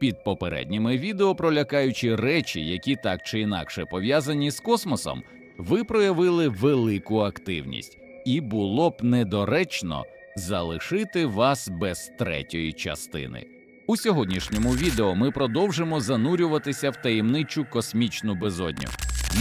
Під попередніми відео про лякаючі речі, які так чи інакше пов'язані з космосом, ви проявили велику активність, і було б недоречно залишити вас без третьої частини. У сьогоднішньому відео ми продовжимо занурюватися в таємничу космічну безодню.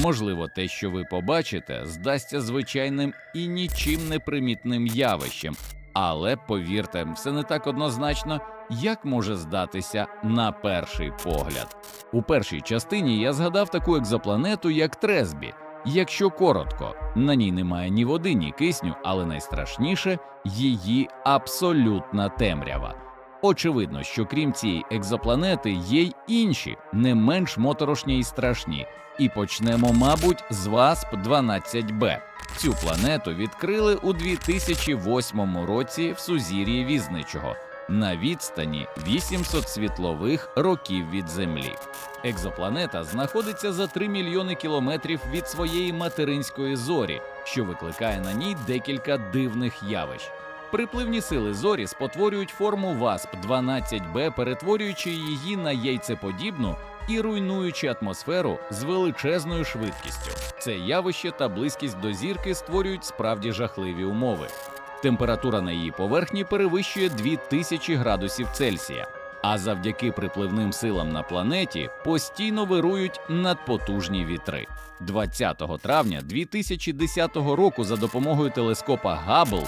Можливо, те, що ви побачите, здасться звичайним і нічим не примітним явищем, але повірте, все не так однозначно, як може здатися на перший погляд. У першій частині я згадав таку екзопланету, як Тресбі. Якщо коротко, на ній немає ні води, ні кисню, але найстрашніше її абсолютна темрява. Очевидно, що крім цієї екзопланети є й інші, не менш моторошні і страшні. І почнемо, мабуть, з ВАСП 12Б. Цю планету відкрили у 2008 році в сузір'ї Візничого на відстані 800 світлових років від Землі. Екзопланета знаходиться за 3 мільйони кілометрів від своєї материнської зорі, що викликає на ній декілька дивних явищ. Припливні сили зорі спотворюють форму ВАСП 12Б, перетворюючи її на яйцеподібну і руйнуючи атмосферу з величезною швидкістю. Це явище та близькість до зірки створюють справді жахливі умови. Температура на її поверхні перевищує 2000 градусів Цельсія. А завдяки припливним силам на планеті постійно вирують надпотужні вітри. 20 травня 2010 року за допомогою телескопа Габл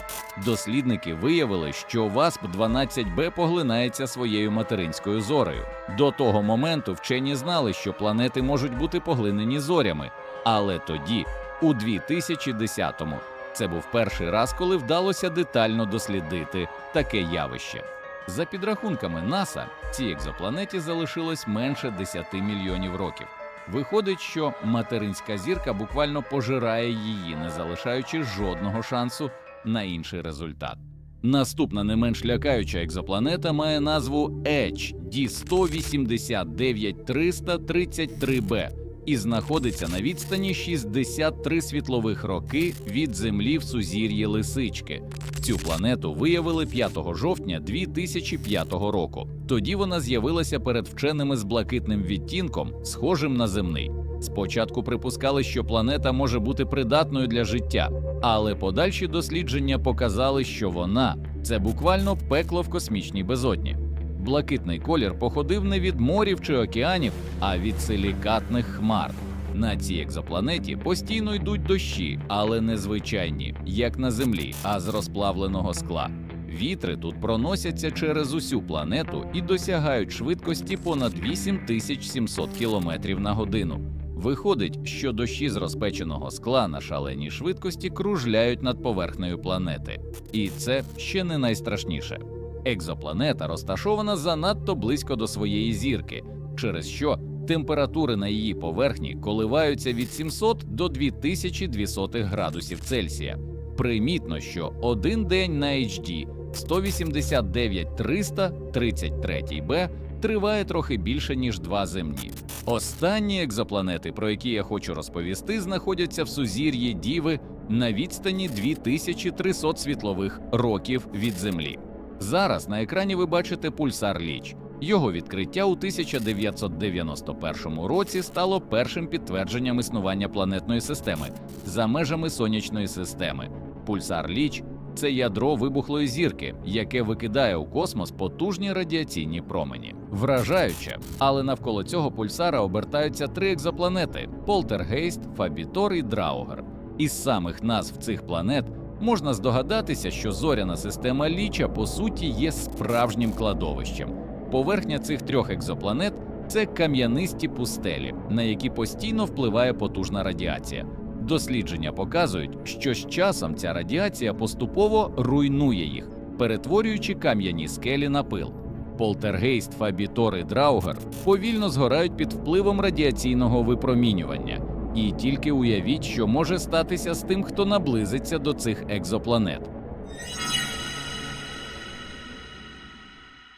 дослідники виявили, що ВАСП 12Б поглинається своєю материнською зорею. До того моменту вчені знали, що планети можуть бути поглинені зорями, але тоді, у 2010-му, це був перший раз, коли вдалося детально дослідити таке явище. За підрахунками НАСА, цій екзопланеті залишилось менше 10 мільйонів років. Виходить, що материнська зірка буквально пожирає її, не залишаючи жодного шансу на інший результат. Наступна не менш лякаюча екзопланета має назву Edge D189-333b і знаходиться на відстані 63 світлових роки від Землі в сузір'ї Лисички. Цю планету виявили 5 жовтня 2005 року. Тоді вона з'явилася перед вченими з блакитним відтінком, схожим на земний. Спочатку припускали, що планета може бути придатною для життя, але подальші дослідження показали, що вона це буквально пекло в космічній безодні. Блакитний колір походив не від морів чи океанів, а від силікатних хмар. На цій екзопланеті постійно йдуть дощі, але не звичайні, як на землі, а з розплавленого скла. Вітри тут проносяться через усю планету і досягають швидкості понад 8700 км на годину. Виходить, що дощі з розпеченого скла на шаленій швидкості кружляють над поверхнею планети. І це ще не найстрашніше. Екзопланета розташована занадто близько до своєї зірки, через що температури на її поверхні коливаються від 700 до 2200 градусів Цельсія. Примітно, що один день на HD 189-333 Б триває трохи більше ніж два земні. Останні екзопланети, про які я хочу розповісти, знаходяться в сузір'ї Діви на відстані 2300 світлових років від Землі. Зараз на екрані ви бачите пульсар Ліч. Його відкриття у 1991 році стало першим підтвердженням існування планетної системи за межами сонячної системи. Пульсар Ліч це ядро вибухлої зірки, яке викидає у космос потужні радіаційні промені. Вражаюче, але навколо цього пульсара обертаються три екзопланети: Полтергейст, Фабітор і Драугер. Із самих назв цих планет можна здогадатися, що зоряна система Ліча по суті є справжнім кладовищем. Поверхня цих трьох екзопланет це кам'янисті пустелі, на які постійно впливає потужна радіація. Дослідження показують, що з часом ця радіація поступово руйнує їх, перетворюючи кам'яні скелі на пил. Полтергейст, Фабітор і Драугер повільно згорають під впливом радіаційного випромінювання. І тільки уявіть, що може статися з тим, хто наблизиться до цих екзопланет.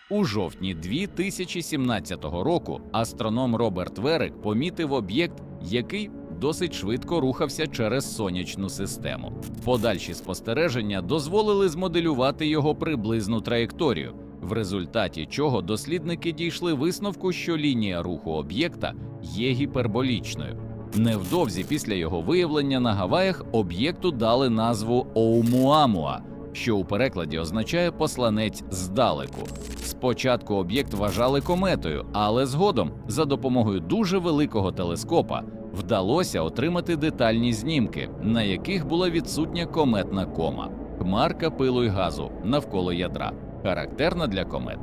У жовтні 2017 року астроном Роберт Верек помітив об'єкт, який досить швидко рухався через сонячну систему. Подальші спостереження дозволили змоделювати його приблизну траєкторію. в результаті чого дослідники дійшли висновку, що лінія руху об'єкта є гіперболічною. Невдовзі після його виявлення на Гаваях об'єкту дали назву Оумуамуа, що у перекладі означає посланець здалеку. Спочатку об'єкт вважали кометою, але згодом, за допомогою дуже великого телескопа, вдалося отримати детальні знімки, на яких була відсутня кометна кома, хмарка пилу й газу навколо ядра, характерна для комет.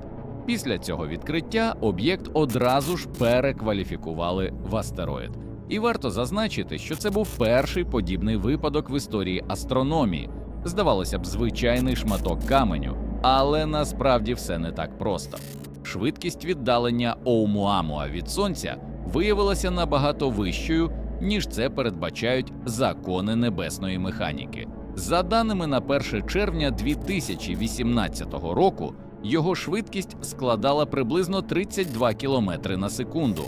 Після цього відкриття об'єкт одразу ж перекваліфікували в астероїд. І варто зазначити, що це був перший подібний випадок в історії астрономії. Здавалося б, звичайний шматок каменю, але насправді все не так просто. Швидкість віддалення Оумуамуа від сонця виявилася набагато вищою, ніж це передбачають закони небесної механіки. За даними на 1 червня 2018 року, його швидкість складала приблизно 32 км на секунду.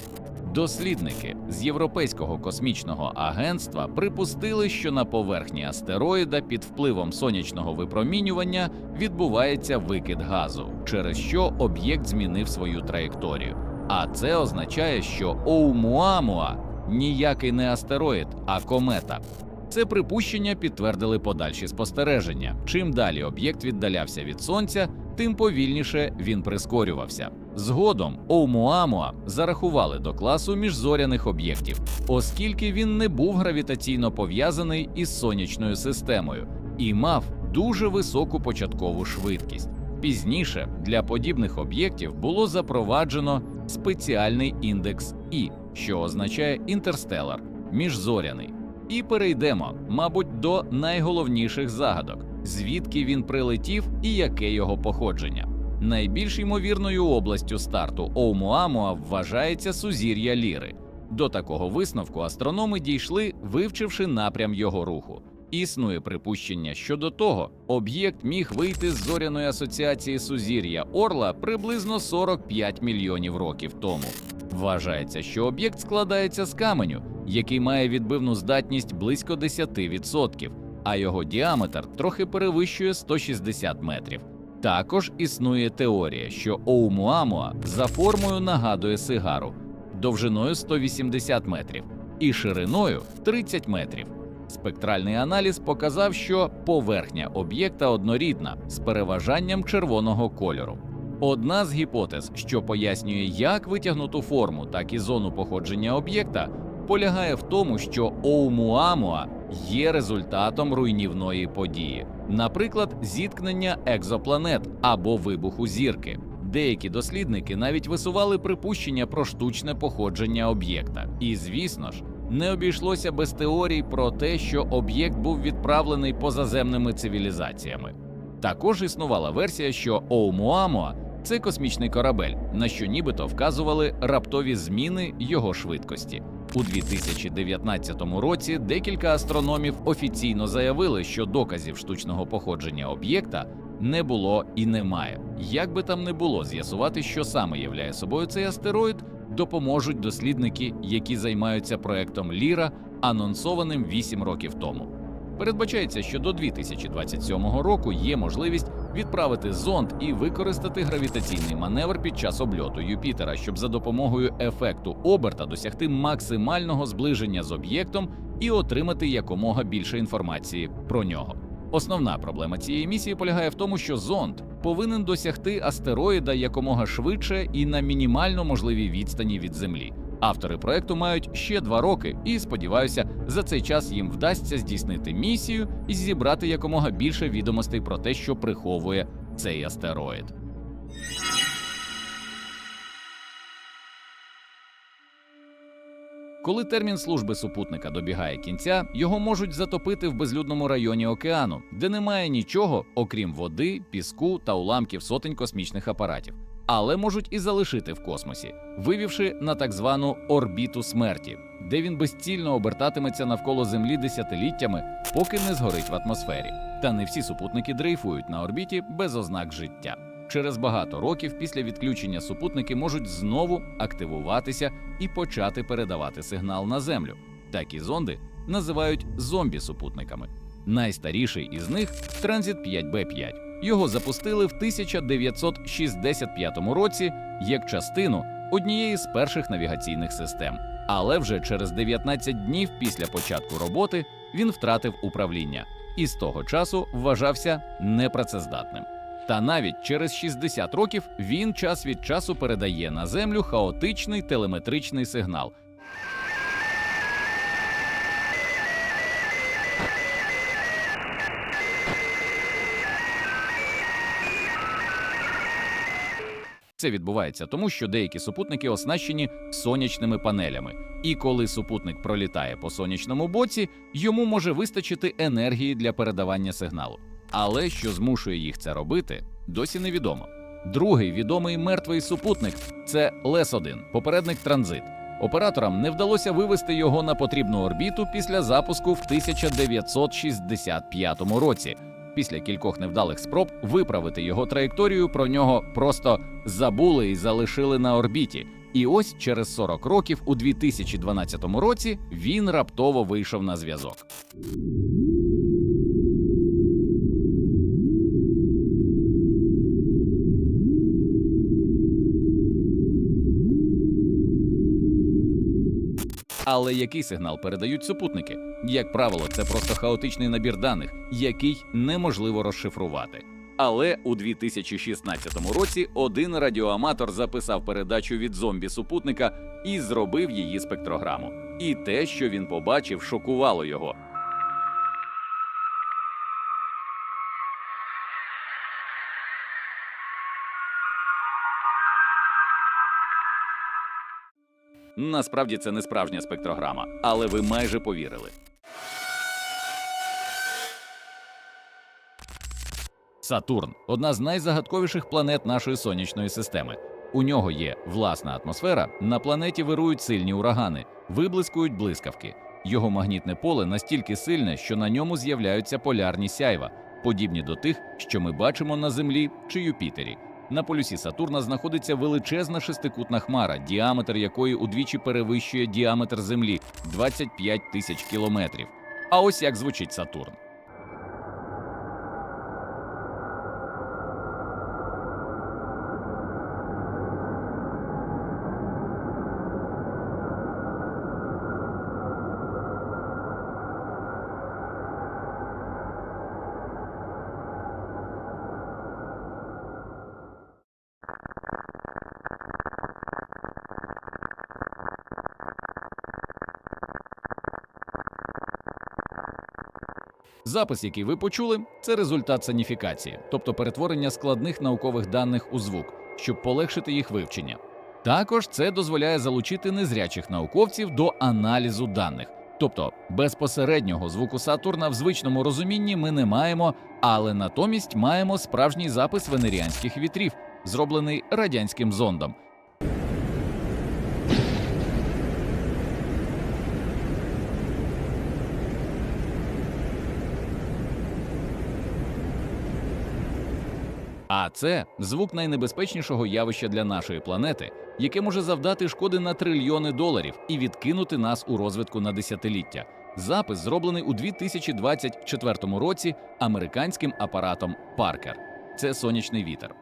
Дослідники з Європейського космічного агентства припустили, що на поверхні астероїда під впливом сонячного випромінювання відбувається викид газу, через що об'єкт змінив свою траєкторію. А це означає, що Оумуамуа ніякий не астероїд, а комета. Це припущення підтвердили подальші спостереження. Чим далі об'єкт віддалявся від сонця, тим повільніше він прискорювався. Згодом Оумуамуа зарахували до класу міжзоряних об'єктів, оскільки він не був гравітаційно пов'язаний із сонячною системою і мав дуже високу початкову швидкість. Пізніше для подібних об'єктів було запроваджено спеціальний індекс І, що означає інтерстелар, міжзоряний. І перейдемо, мабуть, до найголовніших загадок: звідки він прилетів і яке його походження. Найбільш ймовірною областю старту Оумуамуа вважається сузір'я Ліри. До такого висновку астрономи дійшли, вивчивши напрям його руху. Існує припущення щодо того, об'єкт міг вийти з зоряної асоціації сузір'я Орла приблизно 45 мільйонів років тому. Вважається, що об'єкт складається з каменю, який має відбивну здатність близько 10%, а його діаметр трохи перевищує 160 метрів. Також існує теорія, що Оумуамуа за формою нагадує сигару довжиною 180 метрів і шириною 30 метрів. Спектральний аналіз показав, що поверхня об'єкта однорідна з переважанням червоного кольору. Одна з гіпотез, що пояснює як витягнуту форму, так і зону походження об'єкта, полягає в тому, що Оумуамуа є результатом руйнівної події, наприклад, зіткнення екзопланет або вибуху зірки. Деякі дослідники навіть висували припущення про штучне походження об'єкта. І звісно ж, не обійшлося без теорій про те, що об'єкт був відправлений позаземними цивілізаціями. Також існувала версія, що Оумуамуа це космічний корабель, на що нібито вказували раптові зміни його швидкості. У 2019 році декілька астрономів офіційно заявили, що доказів штучного походження об'єкта не було і немає. Як би там не було, з'ясувати, що саме являє собою цей астероїд, допоможуть дослідники, які займаються проектом Ліра, анонсованим 8 років тому. Передбачається, що до 2027 року є можливість відправити зонд і використати гравітаційний маневр під час обльоту Юпітера, щоб за допомогою ефекту оберта досягти максимального зближення з об'єктом і отримати якомога більше інформації про нього. Основна проблема цієї місії полягає в тому, що зонд повинен досягти астероїда якомога швидше і на мінімально можливій відстані від Землі. Автори проекту мають ще два роки, і сподіваюся, за цей час їм вдасться здійснити місію і зібрати якомога більше відомостей про те, що приховує цей астероїд. Коли термін служби супутника добігає кінця, його можуть затопити в безлюдному районі океану, де немає нічого, окрім води, піску та уламків сотень космічних апаратів, але можуть і залишити в космосі, вивівши на так звану орбіту смерті, де він безцільно обертатиметься навколо Землі десятиліттями, поки не згорить в атмосфері. Та не всі супутники дрейфують на орбіті без ознак життя. Через багато років після відключення супутники можуть знову активуватися і почати передавати сигнал на землю. Такі зонди називають зомбі-супутниками. Найстаріший із них транзит 5Б5. Його запустили в 1965 році як частину однієї з перших навігаційних систем. Але вже через 19 днів після початку роботи він втратив управління і з того часу вважався непрацездатним. Та навіть через 60 років він час від часу передає на землю хаотичний телеметричний сигнал. Це відбувається тому, що деякі супутники оснащені сонячними панелями, і коли супутник пролітає по сонячному боці, йому може вистачити енергії для передавання сигналу. Але що змушує їх це робити, досі невідомо. Другий відомий мертвий супутник це Лес-1, попередник транзит. Операторам не вдалося вивести його на потрібну орбіту після запуску в 1965 році. Після кількох невдалих спроб виправити його траєкторію про нього просто забули і залишили на орбіті. І ось через 40 років, у 2012 році, він раптово вийшов на зв'язок. Але який сигнал передають супутники? Як правило, це просто хаотичний набір даних, який неможливо розшифрувати. Але у 2016 році один радіоаматор записав передачу від зомбі супутника і зробив її спектрограму. І те, що він побачив, шокувало його. Насправді це не справжня спектрограма, але ви майже повірили. Сатурн одна з найзагадковіших планет нашої сонячної системи. У нього є власна атмосфера. На планеті вирують сильні урагани, виблискують блискавки. Його магнітне поле настільки сильне, що на ньому з'являються полярні сяйва, подібні до тих, що ми бачимо на Землі чи Юпітері. На полюсі Сатурна знаходиться величезна шестикутна хмара, діаметр якої удвічі перевищує діаметр Землі 25 тисяч кілометрів. А ось як звучить Сатурн. Запис, який ви почули, це результат саніфікації, тобто перетворення складних наукових даних у звук, щоб полегшити їх вивчення. Також це дозволяє залучити незрячих науковців до аналізу даних. Тобто безпосереднього звуку Сатурна в звичному розумінні ми не маємо, але натомість маємо справжній запис венеріанських вітрів, зроблений радянським зондом. А це звук найнебезпечнішого явища для нашої планети, яке може завдати шкоди на трильйони доларів і відкинути нас у розвитку на десятиліття. Запис зроблений у 2024 році американським апаратом Паркер. Це сонячний вітер.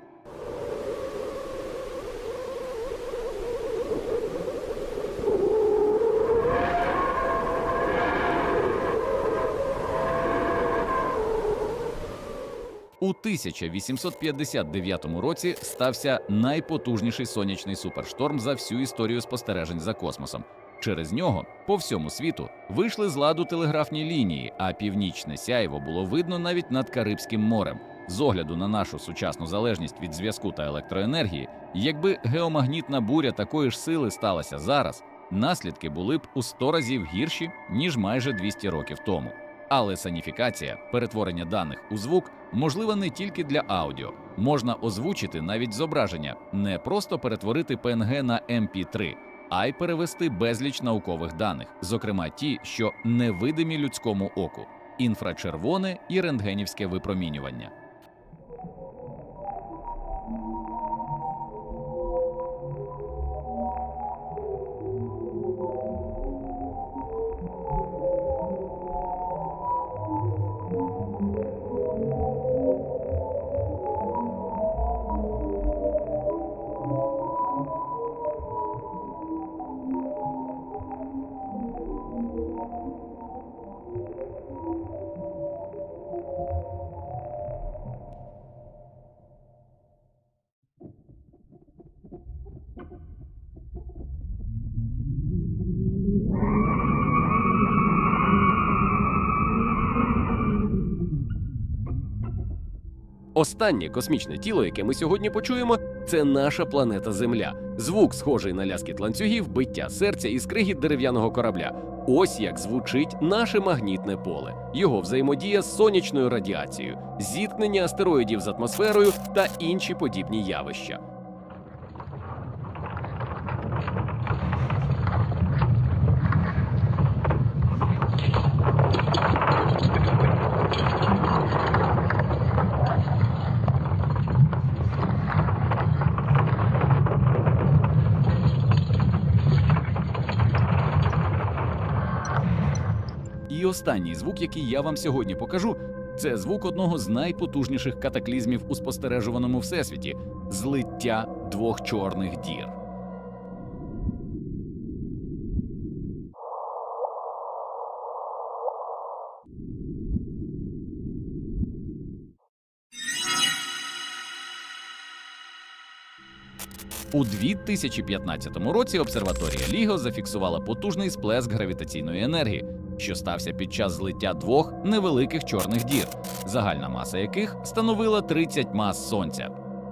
У 1859 році стався найпотужніший сонячний супершторм за всю історію спостережень за космосом. Через нього по всьому світу вийшли з ладу телеграфні лінії, а північне сяйво було видно навіть над Карибським морем. З огляду на нашу сучасну залежність від зв'язку та електроенергії, якби геомагнітна буря такої ж сили сталася зараз, наслідки були б у 100 разів гірші ніж майже 200 років тому. Але саніфікація, перетворення даних у звук, можлива не тільки для аудіо. Можна озвучити навіть зображення, не просто перетворити PNG на MP3, а й перевести безліч наукових даних, зокрема ті, що невидимі людському оку, інфрачервоне і рентгенівське випромінювання. Останнє космічне тіло, яке ми сьогодні почуємо, це наша планета Земля. Звук, схожий на ляскіт ланцюгів, биття серця і скригіт дерев'яного корабля. Ось як звучить наше магнітне поле, його взаємодія з сонячною радіацією, зіткнення астероїдів з атмосферою та інші подібні явища. І останній звук, який я вам сьогодні покажу, це звук одного з найпотужніших катаклізмів у спостережуваному всесвіті злиття двох чорних дір. У 2015 році обсерваторія Ліго зафіксувала потужний сплеск гравітаційної енергії, що стався під час злиття двох невеликих чорних дір, загальна маса яких становила 30 мас сонця.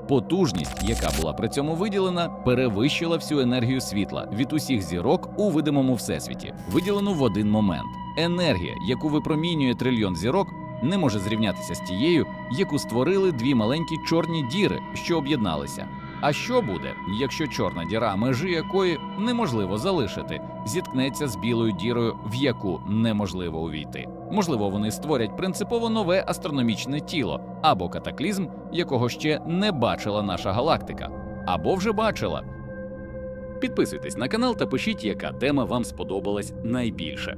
Потужність, яка була при цьому виділена, перевищила всю енергію світла від усіх зірок у видимому всесвіті, виділену в один момент. Енергія, яку випромінює трильйон зірок, не може зрівнятися з тією, яку створили дві маленькі чорні діри, що об'єдналися. А що буде, якщо чорна діра, межі якої неможливо залишити, зіткнеться з білою дірою, в яку неможливо увійти? Можливо, вони створять принципово нове астрономічне тіло або катаклізм, якого ще не бачила наша галактика, або вже бачила. Підписуйтесь на канал та пишіть, яка тема вам сподобалась найбільше.